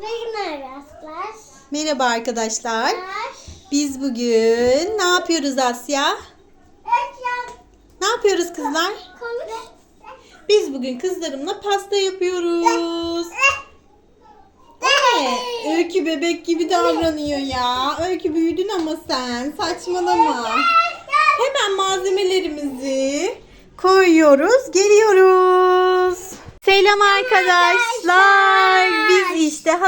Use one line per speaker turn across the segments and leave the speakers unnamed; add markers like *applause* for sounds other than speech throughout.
Merhaba arkadaşlar.
Merhaba arkadaşlar. Biz bugün ne yapıyoruz Asya? Ne yapıyoruz kızlar? Biz bugün kızlarımla pasta yapıyoruz. O ne? Öykü bebek gibi davranıyor ya. Öykü büyüdün ama sen. Saçmalama. Hemen malzemelerimizi koyuyoruz. Geliyoruz. Selam arkadaşlar.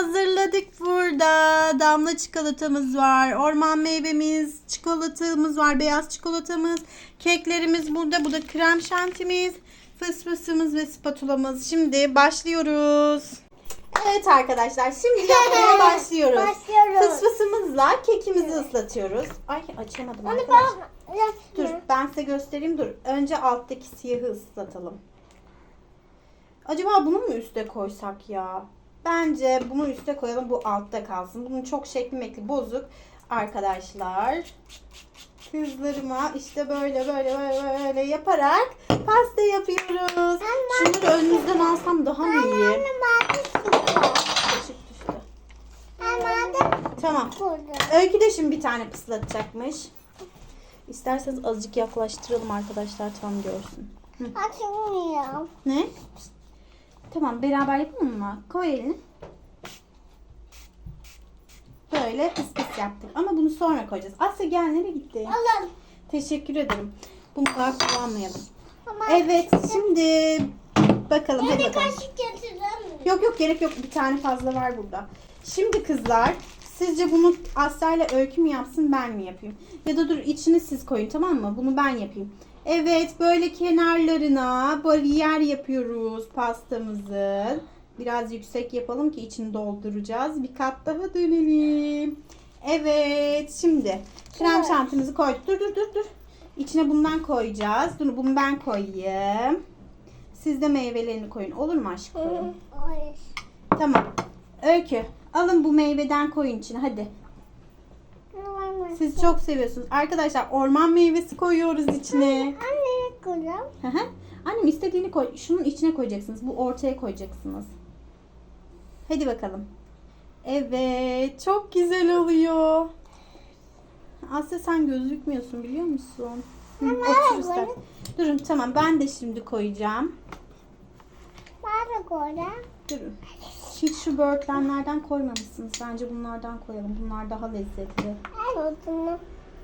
Hazırladık burada. Damla çikolatamız var. Orman meyvemiz, çikolatamız var. Beyaz çikolatamız. Keklerimiz burada. Bu da krem şantimiz. Fısfısımız ve spatulamız. Şimdi başlıyoruz. Evet arkadaşlar şimdi *laughs* yapmaya başlıyoruz.
Başlıyoruz.
Fısfısımızla kekimizi ıslatıyoruz. Ay açamadım
Onu
arkadaşlar.
ben
Dur ben size göstereyim dur. Önce alttaki siyahı ıslatalım. Acaba bunu mu üste koysak ya? Bence bunu üste koyalım bu altta kalsın. Bunun çok şekli mekli bozuk. Arkadaşlar kızlarıma işte böyle böyle böyle böyle yaparak pasta yapıyoruz. Şunları önünüzden alsam daha mı iyi? Düştü. Tamam. Öykü de şimdi bir tane pıslatacakmış. İsterseniz azıcık yaklaştıralım arkadaşlar tam görsün.
Açılmıyor.
Ne? Tamam beraber yapalım mı? Koy elini. Böyle pıs pıs yaptık. Ama bunu sonra koyacağız. Asya gel nereye gitti?
Alın.
Teşekkür ederim. Bunu daha kullanmayalım.
Ama
Evet şimdi bakalım hadi
Yeni
bakalım.
kaşık getirir mi?
Yok yok gerek yok. Bir tane fazla var burada. Şimdi kızlar sizce bunu Asya ile Öykü mü yapsın ben mi yapayım? Ya da dur içini siz koyun tamam mı? Bunu ben yapayım. Evet böyle kenarlarına bariyer yapıyoruz pastamızın. Biraz yüksek yapalım ki içini dolduracağız. Bir kat daha dönelim. Evet şimdi krem şantimizi koyduk. Dur dur dur dur. İçine bundan koyacağız. Dur bunu ben koyayım. Siz de meyvelerini koyun. Olur mu aşkım?
Hayır.
Tamam. Öykü alın bu meyveden koyun içine hadi.
Mı?
Siz çok seviyorsunuz. Arkadaşlar orman meyvesi koyuyoruz içine.
Anne koyacağım.
Hı hı. Annem istediğini koy. Şunun içine koyacaksınız. Bu ortaya koyacaksınız. Hadi bakalım. Evet. Çok güzel oluyor. Asya sen gözükmüyorsun biliyor musun? Hı,
Ama
otur. Durun tamam ben de şimdi koyacağım.
Ben de koyacağım.
Durun. Hiç şu böğürtlenlerden koymamışsınız. Bence bunlardan koyalım. Bunlar daha lezzetli.
Ben adını,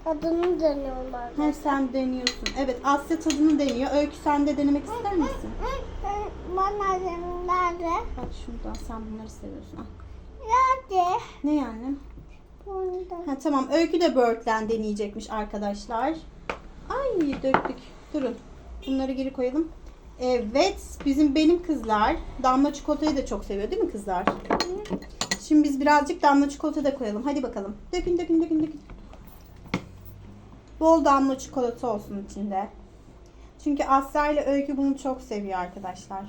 adını deniyorum ben.
He sen deniyorsun. Evet Asya tadını deniyor. Öykü sen de denemek ister misin?
Bana nerede?
Bak şuradan sen bunları seviyorsun. Al.
Nerede?
Ne yani?
Bunda.
Ha, tamam Öykü de böğürtlen deneyecekmiş arkadaşlar. Ay döktük. Durun. Bunları geri koyalım. Evet bizim benim kızlar damla çikolatayı da çok seviyor değil mi kızlar? Şimdi biz birazcık damla çikolata da koyalım. Hadi bakalım. Dökün dökün dökün dökün. Bol damla çikolata olsun içinde. Çünkü Asya ile Öykü bunu çok seviyor arkadaşlar.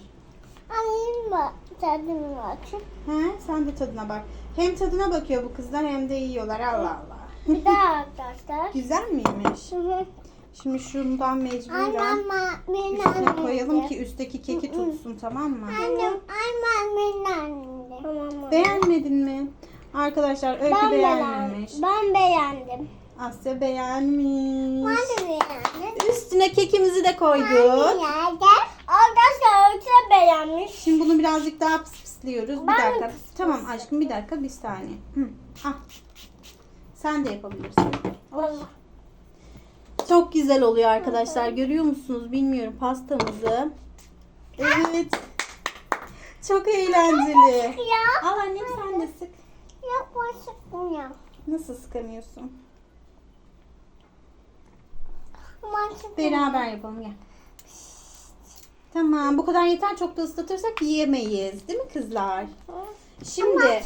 Alayım mı? Tadını açıp.
He, sen de tadına bak. Hem tadına bakıyor bu kızlar hem de yiyorlar. Allah Allah.
Bir daha arkadaşlar. *laughs*
Güzel miymiş?
Hı hı.
Şimdi şundan mecburen üstüne koyalım ki üstteki keki tutsun tamam mı?
Annem, annem.
Beğenmedin mi? Arkadaşlar Öykü
Ben
beğenmemiş.
Ben beğendim.
Asya beğenmiş.
Ben de beğendim.
Üstüne kekimizi de koyduk.
Arkadaşlar öte beğenmiş.
Şimdi bunu birazcık daha pıs pıslıyoruz. Bir dakika.
pıs
Tamam aşkım bir dakika bir saniye. Hı. Ah. Sen de yapabilirsin.
Allah.
Çok güzel oluyor arkadaşlar. Görüyor musunuz bilmiyorum pastamızı. Evet. Çok eğlenceli. Al annem sen de sık.
Yaklaşık ya.
Nasıl sıkamıyorsun? Beraber yapalım gel. Tamam bu kadar yeter. Çok da ıslatırsak yiyemeyiz. Değil mi kızlar? Şimdi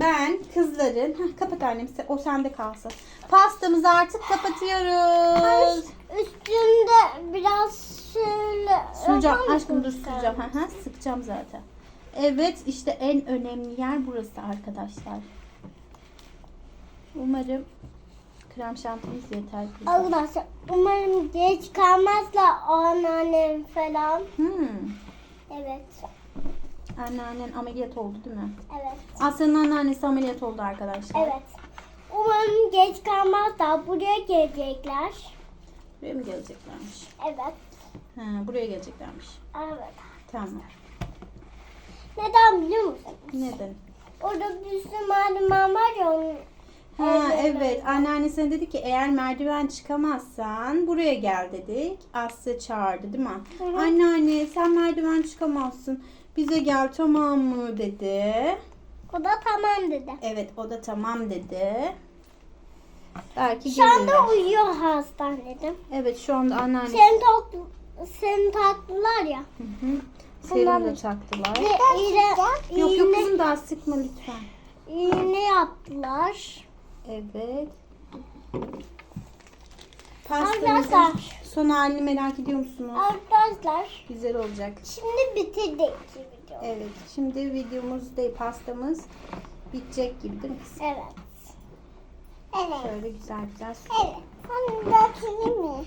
ben kızların... Heh, kapat annem. O sende kalsın. Pastamızı artık kapatıyoruz.
Üstünde biraz şöyle.
Süreceğim. Aşkım dur süreceğim. Hı hı, Sıkacağım zaten. Evet işte en önemli yer burası arkadaşlar. Umarım krem şantimiz yeter.
Arkadaşlar umarım geç kalmazlar anneannem falan.
Hmm.
Evet.
Anneannen ameliyat oldu değil mi?
Evet.
Aslı'nın anneannesi ameliyat oldu arkadaşlar.
Evet. Umarım geç kalmazlar. Buraya gelecekler.
Buraya mı geleceklermiş?
Evet.
Ha, buraya geleceklermiş.
Evet.
Tamam.
Neden biliyor musun?
Neden?
Orada bir sürü merdiven var ya onun.
Ha
Evet,
evet. Anneannesine dedi ki eğer merdiven çıkamazsan buraya gel dedik. Aslı çağırdı değil mi?
Hı hı.
Anneanne sen merdiven çıkamazsın. Bize gel tamam mı dedi.
O da tamam dedi.
Evet o da tamam dedi. Belki
Şu anda
gelirler.
uyuyor hastanede.
Evet şu anda anneannesi.
Seni, tak, seni taktılar ya.
Hı hı. Serum da taktılar.
Ve iğne,
Yok yok
iğne,
kızım daha sıkma lütfen.
iğne yaptılar.
Evet.
Arkadaşlar.
Son halini merak ediyor musunuz?
Arkadaşlar
Güzel olacak.
şimdi bitirdik video.
Evet. Şimdi videomuz değil pastamız bitecek gibi değil mi? kız?
Evet. Evet.
Şöyle güzel güzel su-
Evet. Hani bakayım mı?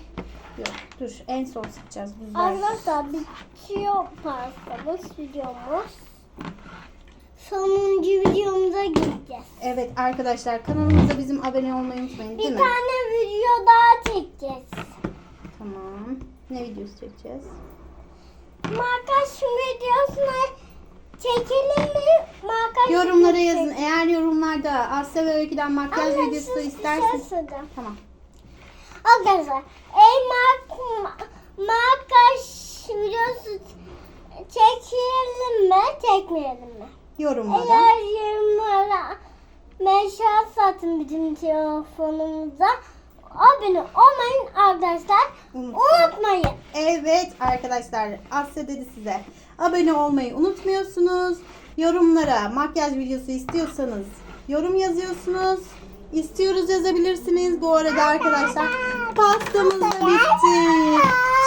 Yok dur en son sıkacağız buzlar.
Arkadaşlar bitiyor pastamız videomuz. Sonuncu videomuza gideceğiz.
Evet arkadaşlar kanalımıza bizim abone olmayı unutmayın değil
Bir
mi?
tane video daha çekeceğiz.
Tamam. Ne videosu çekeceğiz?
Makyaj videosunu çekelim mi? Makyaj
Yorumlara
videosu
yazın.
çek-
Eğer yorumlarda Asya ve Öykü'den makyaj
Anne,
videosu
sus,
isterseniz.
söyleyeceğim.
Tamam.
Arkadaşlar, ey mak ma- makyaj videosu çekelim mi, çekmeyelim mi?
Yorumlara.
Eğer yorumlara mesaj atın bizim telefonumuza. Abone olmayın arkadaşlar.
Unutmayın. Evet arkadaşlar Asya dedi size. Abone olmayı unutmuyorsunuz. Yorumlara makyaj videosu istiyorsanız yorum yazıyorsunuz. İstiyoruz yazabilirsiniz. Bu arada arkadaşlar pastamız da bitti.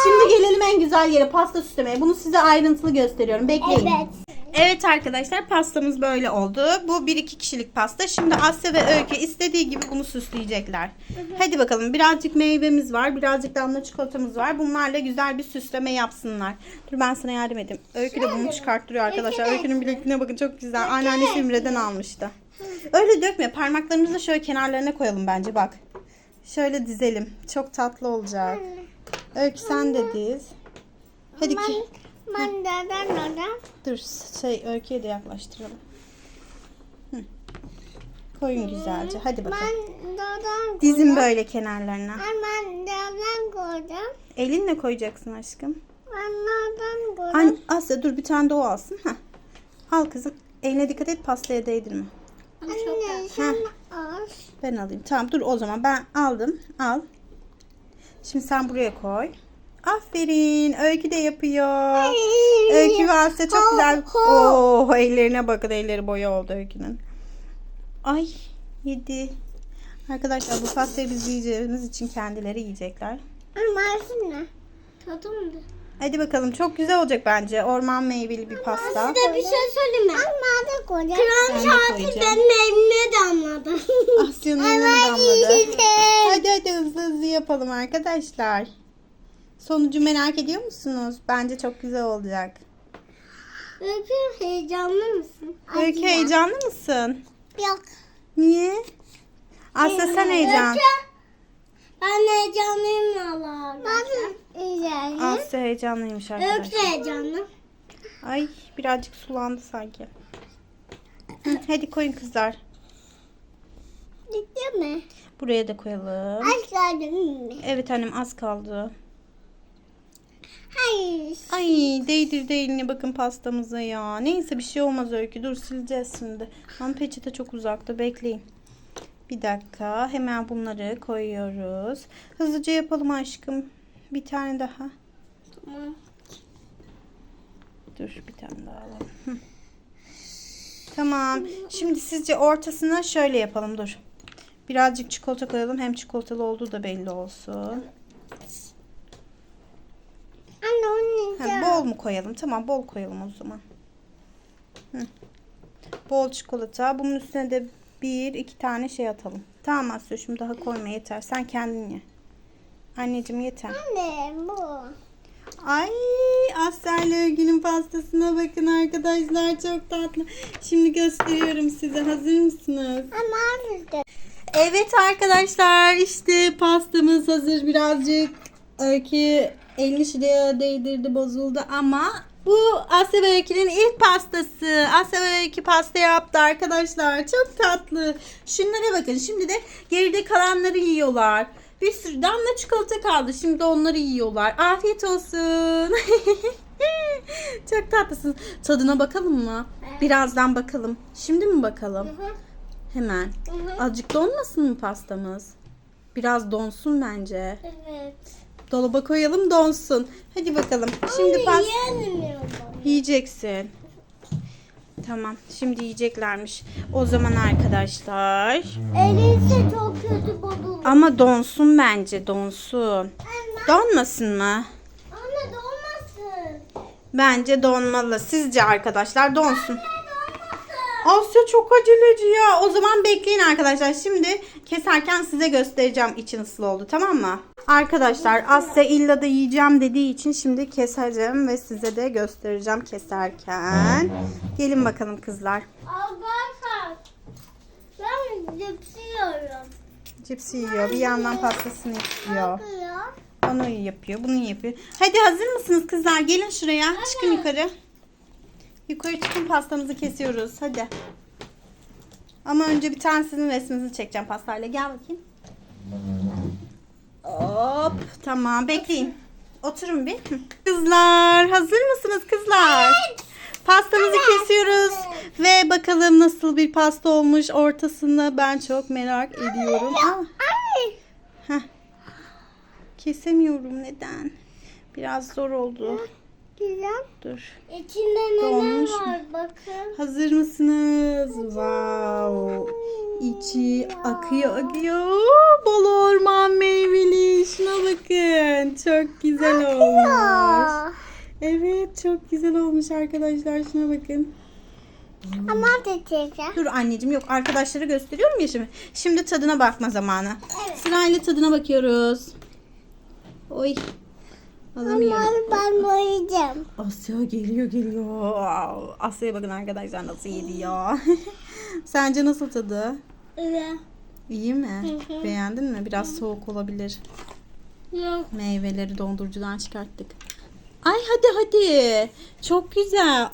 Şimdi gelelim en güzel yere pasta süslemeye. Bunu size ayrıntılı gösteriyorum. Bekleyin.
Evet.
Evet arkadaşlar pastamız böyle oldu. Bu 1-2 kişilik pasta. Şimdi Asya ve Öykü istediği gibi bunu süsleyecekler. Hadi bakalım birazcık meyvemiz var. Birazcık damla çikolatamız var. Bunlarla güzel bir süsleme yapsınlar. Dur ben sana yardım edeyim. Öykü de bunu çıkarttırıyor arkadaşlar. Öykünün bilekliğine bakın çok güzel. Anneannesi Ümre'den almıştı. Öyle dökme. Parmaklarımızı şöyle kenarlarına koyalım bence bak. Şöyle dizelim. Çok tatlı olacak. Öykü sen de diz. Hadi ki.
Ben neden neden?
Dur şey Öykü'ye de yaklaştıralım. Hı. Koyun güzelce. Hadi bakalım.
Ben neden
Dizin böyle kenarlarına.
Ben neden koydum?
Elinle koyacaksın aşkım.
Ben neden koydum?
An Asya dur bir tane de o alsın. Heh. Al kızım. Eline dikkat et pastaya değdirme.
Anne sen al.
Ben alayım. Tamam dur o zaman ben aldım. Al. Şimdi sen buraya koy. Aferin. Öykü de yapıyor. Öykü ve Asya çok güzel. Oo, ellerine bakın. Elleri boya oldu Öykü'nün. Ay yedi. Arkadaşlar bu pastayı biz yiyeceğimiz için kendileri yiyecekler.
Anne ne? Tadı mı?
Hadi bakalım çok güzel olacak bence. Orman meyveli bir pasta.
Size bir şey söyleyeyim mi? Anne de koyacağım.
Ben
şanti
koyacağım.
benim evime damladı.
Asya'nın *laughs* eline damladı. Hadi hadi hızlı hızlı yapalım arkadaşlar. Sonucu merak ediyor musunuz? Bence çok güzel olacak.
Öykü heyecanlı mısın?
Öykü heyecanlı mısın?
Yok.
Niye? Asya sen heyecan.
Öykü, Ben heyecanlıyım valla. Ben heyecanlıyım.
Heyecanlıymış
Öykü
arkadaşlar.
heyecanlı.
Ay birazcık sulandı sanki. Hadi koyun kızlar.
Bitti mi?
Buraya da koyalım.
Az kaldı mı?
Evet annem az kaldı.
Hayır.
Ay değdirdi elini bakın pastamıza ya. Neyse bir şey olmaz Öykü. Dur sileceğiz şimdi. Ama peçete çok uzakta. Bekleyin. Bir dakika. Hemen bunları koyuyoruz. Hızlıca yapalım aşkım. Bir tane daha.
Tamam.
Dur bir tane daha alalım. Tamam. Şimdi sizce ortasına şöyle yapalım. Dur. Birazcık çikolata koyalım. Hem çikolatalı olduğu da belli olsun.
Anne onu
Ha, bol mu koyalım? Tamam bol koyalım o zaman. Hı. Bol çikolata. Bunun üstüne de bir iki tane şey atalım. Tamam Asyoş'um daha koyma yeter. Sen kendin ye. Anneciğim yeter.
Anne bu.
Ay Asya ile pastasına bakın arkadaşlar çok tatlı. Şimdi gösteriyorum size. Hazır mısınız?
Ama?
Evet arkadaşlar işte pastamız hazır birazcık Öykü elini şuraya değdirdi bozuldu ama bu Asya Öykü'nün ilk pastası. Asya Öykü pasta yaptı arkadaşlar. Çok tatlı. Şunlara bakın. Şimdi de geride kalanları yiyorlar. Bir sürü damla çikolata kaldı. Şimdi onları yiyorlar. Afiyet olsun. *laughs* Çok tatlısın. Tadına bakalım mı? Birazdan bakalım. Şimdi mi bakalım? Hemen. Azıcık donmasın mı pastamız? Biraz donsun bence.
Evet.
Dolaba koyalım donsun. Hadi bakalım. Şimdi pas
Yiyemiyorum.
yiyeceksin. Tamam. Şimdi yiyeceklermiş. O zaman arkadaşlar.
Elisi çok kötü bozuldu.
Ama donsun bence. Donsun.
Anne,
Donmasın mı?
anne dolmasın.
Bence donmalı. Sizce arkadaşlar donsun.
Anne dolmasın.
Asya çok aceleci ya. O zaman bekleyin arkadaşlar. Şimdi keserken size göstereceğim için ıslı oldu tamam mı? Arkadaşlar Asya illa da yiyeceğim dediği için şimdi keseceğim ve size de göstereceğim keserken. Gelin bakalım kızlar.
Arkadaşlar. Ben cips yiyorum.
Cips yiyor. Bir yandan pastasını.
Ya.
Onu yapıyor. Bunu yapıyor. Hadi hazır mısınız kızlar? Gelin şuraya. Çıkın yukarı. Yukarı çıkın pastamızı kesiyoruz. Hadi. Ama önce bir tane sizin resminizi çekeceğim pastayla. Gel bakayım. Hop. Tamam. Bekleyin. Oturun bir. Kızlar hazır mısınız kızlar? Pastamızı kesiyoruz. Ve bakalım nasıl bir pasta olmuş ortasını ben çok merak ediyorum. Aa,
Ay.
heh. Kesemiyorum neden? Biraz zor oldu.
Güzel.
Dur.
İçinde neler
Donmuş mu?
var bakın.
Hazır mısınız? Wow. İçi akıyor akıyor. Bol orman meyveli. Şuna bakın. Çok güzel olmuş. Evet çok güzel olmuş arkadaşlar. Şuna bakın.
Ama çekeceğim.
Dur anneciğim yok arkadaşlara gösteriyorum ya şimdi. Şimdi tadına bakma zamanı.
Evet.
Sırayla tadına bakıyoruz. Oy. Alamıyorum.
ben boyayacağım.
Asya geliyor geliyor. Asya'ya bakın arkadaşlar nasıl yediyor. *laughs* Sence nasıl tadı?
Evet.
İyi mi?
Hı hı.
Beğendin mi? Biraz soğuk olabilir.
Yok.
Meyveleri dondurucudan çıkarttık. Ay hadi hadi. Çok güzel.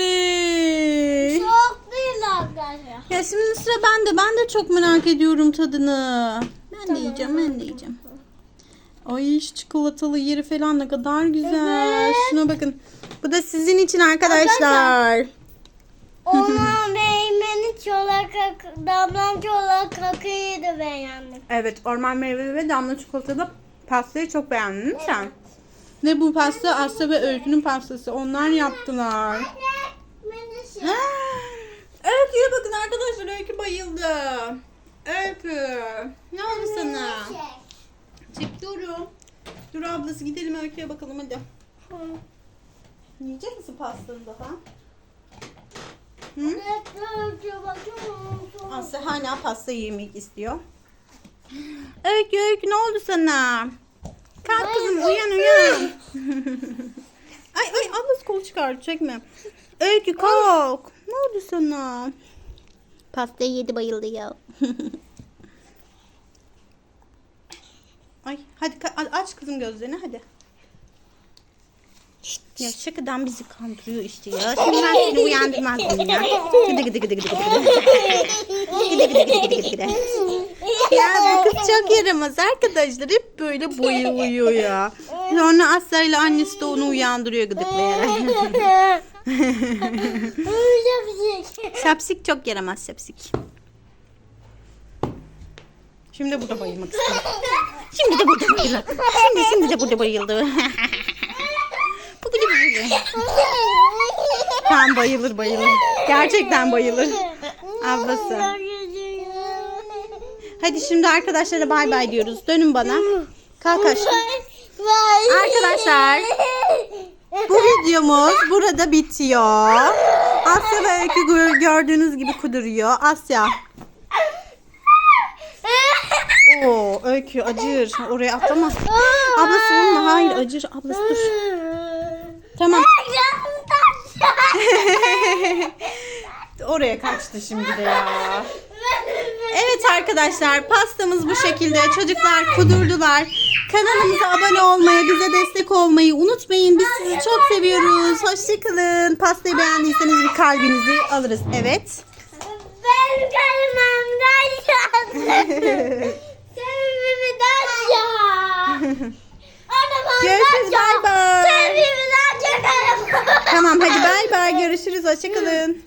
Oley.
Çok değil arkadaşlar.
Ya şimdi sıra bende. Ben de çok merak ediyorum tadını. Ben de yiyeceğim, ben de yiyeceğim. Ay şu çikolatalı yeri falan ne kadar güzel.
Evet.
Şuna bakın. Bu da sizin için arkadaşlar.
Ona *laughs* meyveni çolak damlan çolak kakayı da beğendim.
Evet, orman meyveli ve damla çikolatalı pastayı çok beğendin değil mi sen? Ve bu pasta Asya ve Öykü'nün pastası. Onlar yaptılar.
Anne, beni şey.
Ha, Öykü'ye bakın arkadaşlar. Öykü bayıldı. Öykü. Ne oldu sana? Çekiyorum. Dur ablası gidelim Öykü'ye bakalım hadi. Yiyecek misin pastanı daha? Hı? Asya hala pasta yemek istiyor. Öykü Öykü ne oldu sana? Kalk kızım uyan uyan. *laughs* ay ay ablası kolu çıkardı çekme. Öykü kalk. Ne oldu sana? Pastayı yedi bayıldı ya. *laughs* ay hadi aç kızım gözlerini hadi. Ya şakadan bizi kandırıyor işte ya. Şimdi ben seni uyandırmazdım ya. Gıdı gıdı gıdı gıdı gıdı. Gıdı gıdı gıdı gıdı gıdı gıdı. Ya bu kız çok yaramaz arkadaşlar. Hep böyle boyu uyuyor ya. Sonra Asya ile annesi de onu uyandırıyor gıdıklayarak. Şapsik çok yaramaz şapsik. Şimdi burada bayılmak istiyor. Şimdi de burada bayıldı. Şimdi şimdi de burada bayıldı. Bu burada bayıldı. Tamam bayılır bayılır. Gerçekten bayılır. Ablası. Hadi şimdi arkadaşlara bay bay diyoruz. Dönün bana. Kalk aşkım. Arkadaşlar bu videomuz burada bitiyor. Asya ve Öykü gö- gördüğünüz gibi kuduruyor. Asya. Oo, öykü acır. Oraya atlama. Ablası vurma. Hayır acır. Ablası dur. Tamam. *laughs* Oraya kaçtı şimdi de ya. *laughs* Evet arkadaşlar pastamız bu şekilde. Çocuklar kudurdular. Kanalımıza abone olmayı, bize destek olmayı unutmayın. Biz sizi çok seviyoruz. Hoşçakalın. Pastayı beğendiyseniz bir kalbinizi alırız. Evet.
Benim kalemimden *laughs* Anam
Görüşürüz. Bay bay. Tamam hadi bay bay. *laughs* Görüşürüz. Hoşçakalın.